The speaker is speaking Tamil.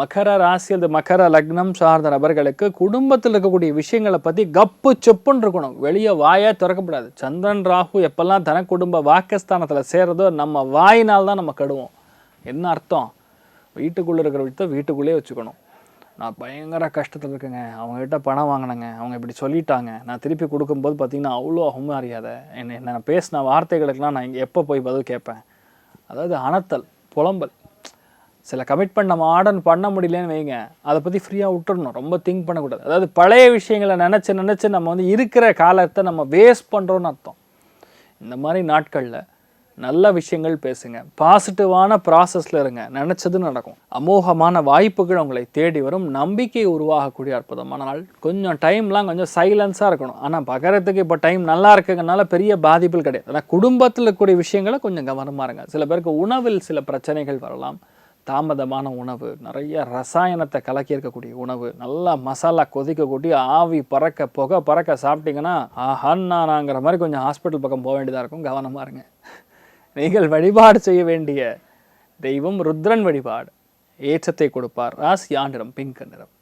மகர ராசி அல்லது மகர லக்னம் சார்ந்த நபர்களுக்கு குடும்பத்தில் இருக்கக்கூடிய விஷயங்களை பற்றி கப்பு செப்புன்னு இருக்கணும். வெளியே வாயே திறக்கப்படாது. சந்திரன் ராகு எப்பெல்லாம் தன குடும்ப வாக்கஸ்தானத்தில் சேர்றதோ நம்ம வாயினால் தான் நம்ம கெடுவோம். என்ன அர்த்தம்? வீட்டுக்குள்ளே இருக்கிற விஷயத்த வீட்டுக்குள்ளேயே வச்சுக்கணும். நான் பயங்கர கஷ்டத்தில் இருக்கேங்க. அவங்ககிட்ட பணம் வாங்கினேங்க. அவங்க இப்படி சொல்லிட்டாங்க. நான் திருப்பி கொடுக்கும்போது பார்த்திங்கன்னா அவ்வளோ அவமரியாதை. என்ன என்ன நான் பேசின வார்த்தைகளுக்கெல்லாம் நான் இங்கே எப்போ போய் பதில் கேட்பேன்? அதாவது அனத்தல் புலம்பல். சில கமிட்மெண்ட் நம்ம ஆர்டர் பண்ண முடியலன்னு வைங்க. அதை பற்றி ஃப்ரீயாக விட்டுறணும். ரொம்ப திங்க் பண்ணக்கூடாது. அதாவது பழைய விஷயங்களை நினச்சி நினச்சி நம்ம வந்து இருக்கிற காலத்தை நம்ம வேஸ்ட் பண்ணுறோன்னு அர்த்தம். இந்த மாதிரி நாட்களில் நல்ல விஷயங்கள் பேசுங்க. பாசிட்டிவான ப்ராசஸில் இருங்க. நினச்சது நடக்கும். அமோகமான வாய்ப்புகள் உங்களை தேடி வரும். நம்பிக்கை உருவாகக்கூடிய அற்புதமான நாள் கொஞ்சம் டைம்லாம் கொஞ்சம் சைலன்ஸாக இருக்கணும். ஆனால் பகரத்துக்கு இப்போ டைம் நல்லா இருக்குங்கனால பெரிய பாதிப்புகள் கிடையாது. ஆனால் குடும்பத்தில் இருக்கக்கூடிய விஷயங்களை கொஞ்சம் கவனமாக இருங்க. சில பேருக்கு உணவில் சில பிரச்சனைகள் வரலாம். தாமதமான உணவு நிறைய ரசாயனத்தை கலக்கி இருக்கக்கூடிய உணவு நல்லா மசாலா கொதிக்க கூட்டி ஆவி பறக்க புகை பறக்க சாப்பிட்டீங்கன்னா ஆஹான்னாங்கிற மாதிரி கொஞ்சம் ஹாஸ்பிட்டல் பக்கம் போக வேண்டியதாக இருக்கும். கவனமாக இருங்க. நீங்கள் வழிபாடு செய்ய வேண்டிய தெய்வம் ருத்ரன் வழிபாடு. ஏற்றத்தை கொடுப்பார். ராசி ஆண்டிடம் பிங்க் நிறம்